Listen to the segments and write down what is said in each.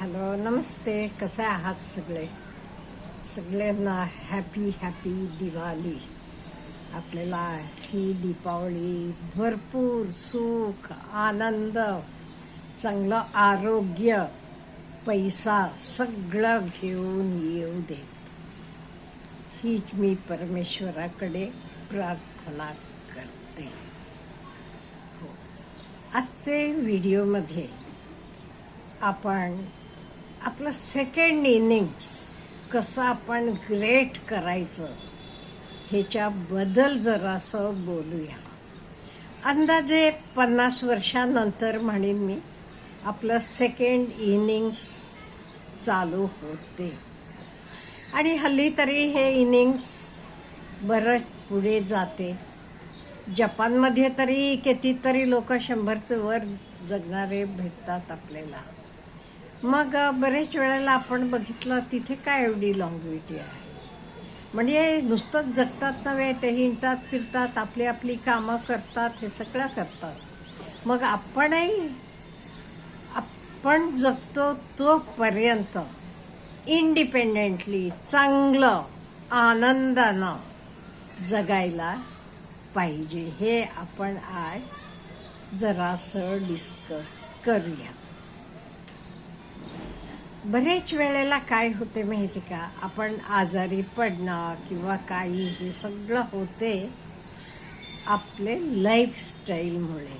Hello नमस्ते. कसे आहात सगळे? सगळ्यांना हॅपी हॅपी दिवाळी. आपल्याला ही दीपावली भरपूर सुख आनंद चांगलं आरोग्य पैसा सगळं घेऊन येऊ देत. हीच मी परमेश्वराकडे प्रार्थना करते. हो. आजचे व्हिडिओमध्ये आपण आपलं सेकंड इनिंग्स कसं आपण ग्रेट करायचं ह्याच्याबद्दल जरासं बोलूया. अंदाजे पन्नास वर्षानंतर म्हणेन मी आपलं सेकंड इनिंग्स चालू होते. आणि हल्ली तरी हे इनिंग्स बरंच पुढे जाते. जपानमध्ये तरी कितीतरी लोक शंभरचं वर जगणारे भेटतात आपल्याला. मग बरेच वेळेला आपण बघितलं तिथे काय एवढी लॉंगविटी आहे? म्हणजे नुसतंच जगतात नव्हे ते हिंडतात फिरतात आपली आपली कामं करतात हे सगळं करतात. मग आपणही आपण जगतो तोपर्यंत इंडिपेंडेंटली चांगलं आनंदानं जगायला पाहिजे. हे आपण आज जरासं डिस्कस करूया. बरेच वेळेला काय होते माहिती का? आपण आजारी पडणं किंवा काही हे सगळं होते आपले लाईफस्टाईलमुळे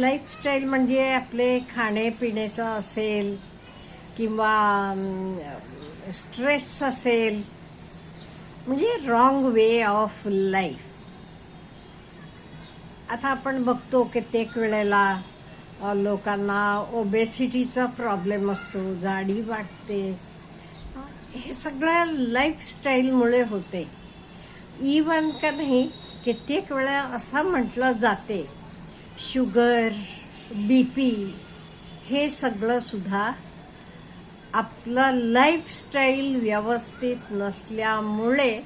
लाईफस्टाईल म्हणजे आपले खाण्यापिण्याचं असेल किंवा स्ट्रेस असेल म्हणजे रॉंग वे ऑफ लाईफ आता आपण बघतो कित्येक वेळेला लोकांना ओबेसिटीचा प्रॉब्लेम असतो जाडी वाटते हे सगळं लाईफस्टाईलमुळे होते. इवन का नाही कित्येक वेळा असं म्हटलं जाते शुगर बी पी हे सगळं सुद्धा आपलं लाईफस्टाईल व्यवस्थित नसल्यामुळे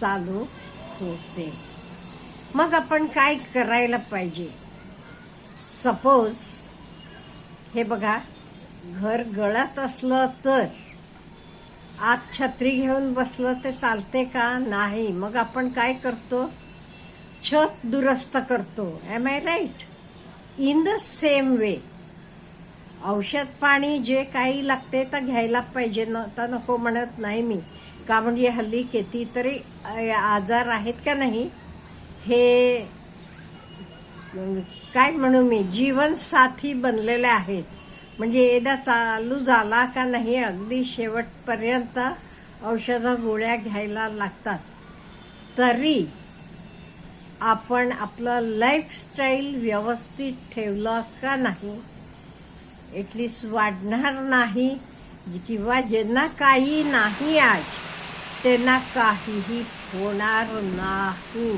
चालू होते. मग आपण काय करायला पाहिजे? सपोज हे बघा घर गळत असलं तर आत छत्री घेऊन बसलं ते चालते का? नाही. मग आपण काय करतो? छत दुरुस्त करतो. Am I right in the same way औषध पाणी जे काही लागते तर घ्यायला पाहिजे. न तर नको म्हणत नाही मी. का म्हणजे हल्ली कितीतरी आजार आहेत का नाही? हे काय म्हणू मी जीवनसाथी बनलेले आहेत. म्हणजे एकदा चालू झाला का नाही अगदी शेवटपर्यंत औषधं गोळ्या घ्यायला लागतात. तरी आपण आपलं लाईफस्टाईल व्यवस्थित ठेवलं का नाही एटलीस्ट वाढणार नाही किंवा ज्यांना काही नाही आज त्यांना काहीही होणार नाही.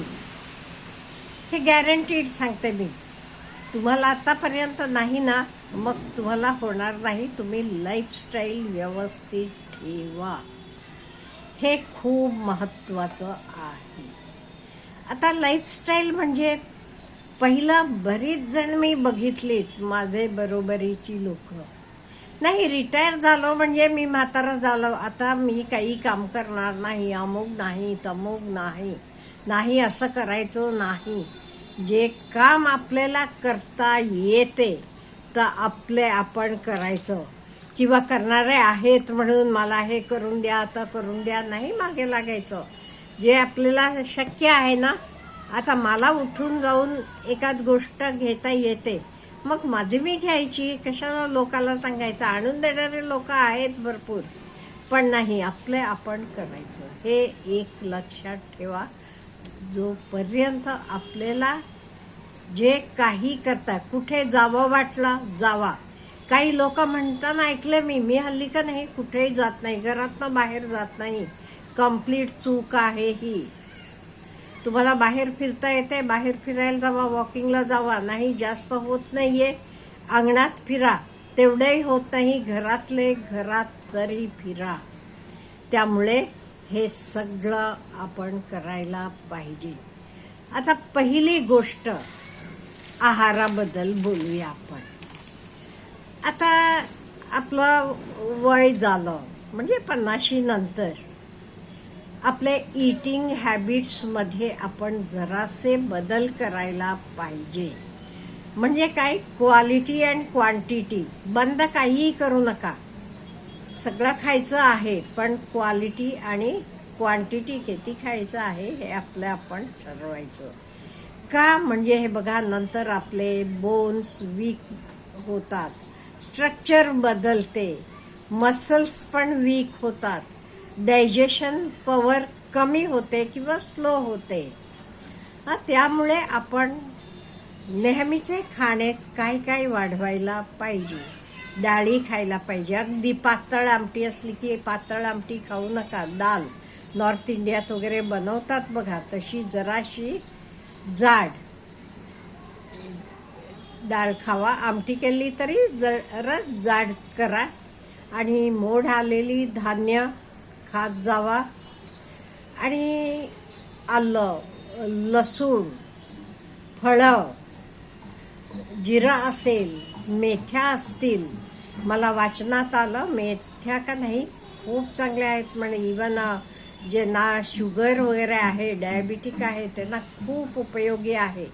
हे गॅरंटीड सांगते मी. तुम्हाला आतापर्यंत नाही ना मग तुम्हाला होणार नाही. तुम्ही लाईफस्टाईल व्यवस्थित ठेवा. हे खूप महत्वाचं आहे. आता लाईफस्टाईल म्हणजे पहिलं बरीच जण मी बघितलीत माझे बरोबरीची लोक. नाही रिटायर झालो म्हणजे मी म्हातारा झालो. आता मी काही काम करणार नाही अमुक नाही तमुक नाही. नाही असं करायचं नाही. जे काम आपल्याला करता येते तर आपले आपण करायचं. किंवा करणारे आहेत म्हणून मला हे करून द्या आता करून द्या नाही मागे लागायचं. जे आपल्याला शक्य आहे ना आता मला उठून जाऊन एखाद गोष्ट घेता येते. मग माझी मी घ्यायची कशाला लोकाला सांगायचं? आणून देणारे लोक आहेत भरपूर. पण नाही आपले आपण करायचं. हे एक लक्षात ठेवा. जोपर्यंत आपल्याला जे काही करता कुठे जावं वाटलं जावा. काही लोक म्हणताना ऐकले मी मी हल्ली का नाही कुठेही जात नाही घरातनं बाहेर जात नाही. कंप्लीट चूक आहे ही. तुम्हाला बाहेर फिरता येते बाहेर फिरायला जावा वॉकिंगला जावा. नाही जास्त होत नाहीये. अंगणात फिरा. तेवढंही होत नाही घरातले घरात तरी फिरा. त्यामुळे हे सगळं आपण करायला पाहिजे. आता पहिली गोष्ट आहाराबद्दल बोलूया आपण. आता आपलं वय झालं म्हणजे पन्नाशी नंतर आपले इटिंग हॅबिट्समध्ये आपण जरासे बदल करायला पाहिजे. म्हणजे काय? क्वालिटी अँड क्वांटिटी बंद काहीही करू नका. सगळं खायचं आहे पण क्वालिटी आणि क्वांटिटी किती खायचं आहे हे आपलं आपण ठरवायचं. का? म्हणजे हे बघा नंतर आपले बोन्स वीक होतात. स्ट्रक्चर बदलते. मसल्स पण वीक होतात. डायजेशन पॉवर कमी होते किंवा स्लो होते. हा त्यामुळे आपण नेहमीचे खाणे काय काय वाढवायला पाहिजे? डाळी खायला पाहिजे. अगदी पातळ आमटी असली की पातळ आमटी खाऊ नका. दाल नॉर्थ इंडियात वगैरे बनवतात बघा तशी जराशी जाड डाळ खावा. आमटी केली तरी जरा जाड करा. आणि मोड आलेली धान्य खात जावा. आणि आलं लसूण फळं जिरा असेल मेथ्या असतील मला वाचनात आलं. मेथ्या का नाही? खूप चांगल्या आहेत म्हणे. इवन जे ना शुगर वगैरे आहे डायबिटिक आहे त्यांना खूप उपयोगी आहे.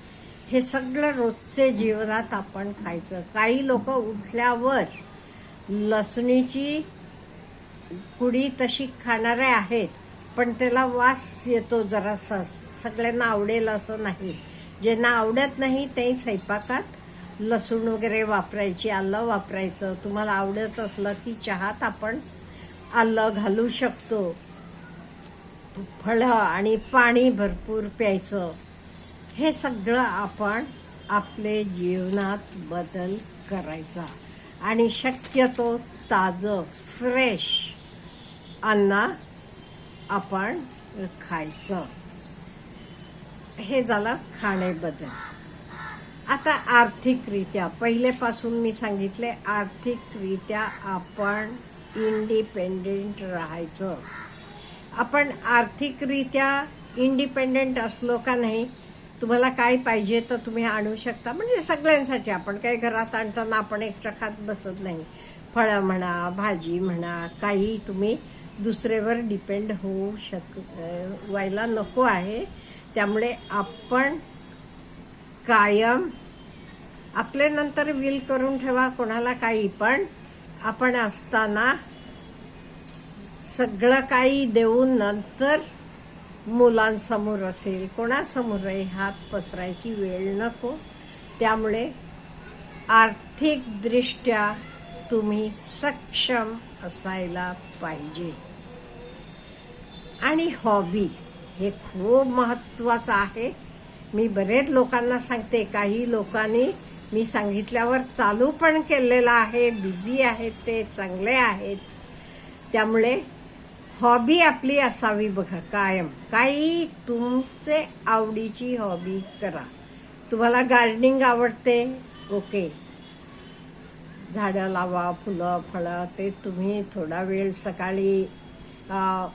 हे सगळं रोजचे जीवनात आपण खायचं. काही लोक उठल्यावर लसणीची कुडी तशी खाणारे आहेत पण त्याला वास येतो जरासा. सगळ्यांना आवडेल असं नाही. ज्यांना आवडत नाही ते स्वयंपाकात लसूण वगैरे वापरायची आलं वापरायचं. तुम्हाला आवडत असलं की चहात आपण आलं घालू शकतो. फळं आणि पाणी भरपूर प्यायचं. हे सगळं आपण आपले जीवनात बदल करायचा. आणि शक्यतो ताजं फ्रेश अन्न आपण खायचं. हे झालं खाणेबद्दल आता आर्थिकरित्या पहिलेपासून मी सांगितले आर्थिकरित्या आपण इंडिपेंडेंट राहायचं. आपण आर्थिकरित्या इंडिपेंडेंट असलो का नाही तुम्हाला काय पाहिजे तर तुम्ही आणू शकता. म्हणजे सगळ्यांसाठी आपण काही घरात आणताना आपण एक्स्ट्रा खात बसत नाही. फळं म्हणा भाजी म्हणा काही तुम्ही दुसरेवर डिपेंड होऊ शक व्हायला नको आहे. त्यामुळे आपण कायम. आपले नंतर विल करून ठेवा कोणाला काही पण. आपण असताना सगळं काही देऊन नंतर मुलांसमोर असेल कोणासमोरही हात पसरायची वेळ नको. त्यामुळे आर्थिकदृष्ट्या तुम्ही सक्षम असायला पाहिजे. आणि हॉबी हे खूप महत्वाचं आहे. मी बरेच लोकांना सांगते काही लोकांनी मी सांगितल्यावर चालू पण केलेलं आहे बिझी आहेत ते चांगले आहेत. त्यामुळे हॉबी आपली असावी बघा कायम. काही तुमचे आवडीची हॉबी करा. तुम्हाला गार्डनिंग आवडते? ओके झाडं लावा फुलं फळं ते तुम्ही थोडा वेळ सकाळी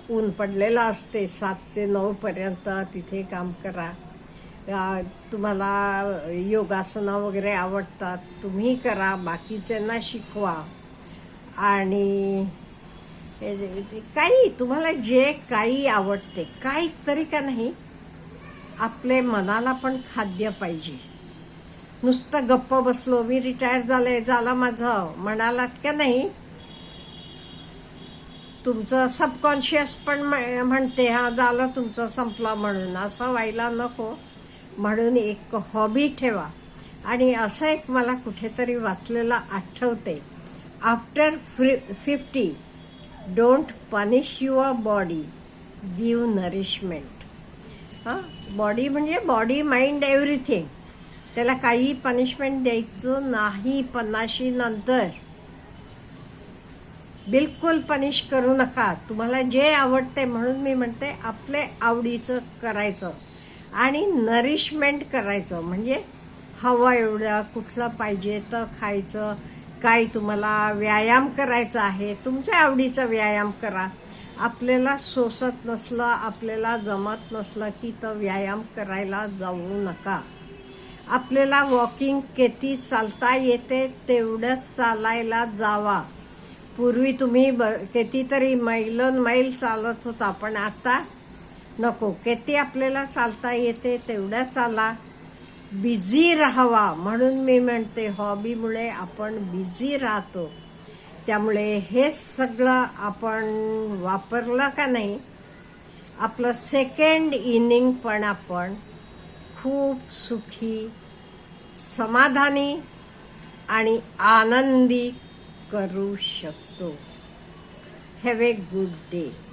ऊन पडलेलं असते सात ते नऊ पर्यंत तिथे काम करा. तुम्हाला योगासनं वगैरे आवडतात तुम्ही करा बाकीच्यांना शिकवा. आणि काही तुम्हाला जे काही आवडते काही तरी का नाही आपले मनाला पण खाद्य पाहिजे. नुसतं गप्प बसलो मी रिटायर झाले झाला माझं म्हणालात का नाही? तुमचं सबकॉन्शियस पण म्हणते हा झालं तुमचं संपला म्हणून. असं व्हायला नको. म्हणून एक हॉबी ठेवा. आणि असं एक मला कुठेतरी वाचलेलं आठवते. After fifty don't punish your body give nourishment हां? बॉडी म्हणजे बॉडी माइंड एव्हरीथिंग त्याला काही पनिशमेंट द्यायचं नाही पन्नाशी नंतर. बिलकुल पनिश करू नका. तुम्हाला जे आवडते म्हणून मी म्हणते आपले आवडीचं करायचं. आणि नरिशमेंट करायचं. म्हणजे हवं एवढं कुठलं पाहिजे तर खायचं. काय तुम्हाला व्यायाम करायचा आहे तुमच्या आवडीचा व्यायाम करा. आपल्याला सोसत नसलं आपल्याला जमत नसलं की तर व्यायाम करायला जाऊ नका. आपल्याला वॉकिंग किती चालता येते तेवढंच चालायला जावा. पूर्वी तुम्ही ब- कितीतरी मैलन मैल चालत होता पण आता नको. किती आपल्याला चालता येते तेवढ्या चाला. बिझी राहावा. म्हणून मी म्हणते हॉबीमुळे आपण बिझी राहतो. त्यामुळे हे सगळं आपण वापरलं का नाही आपलं सेकंड इनिंग पण आपण खूप सुखी समाधानी आणि आनंदी करू शकतो. Have a good day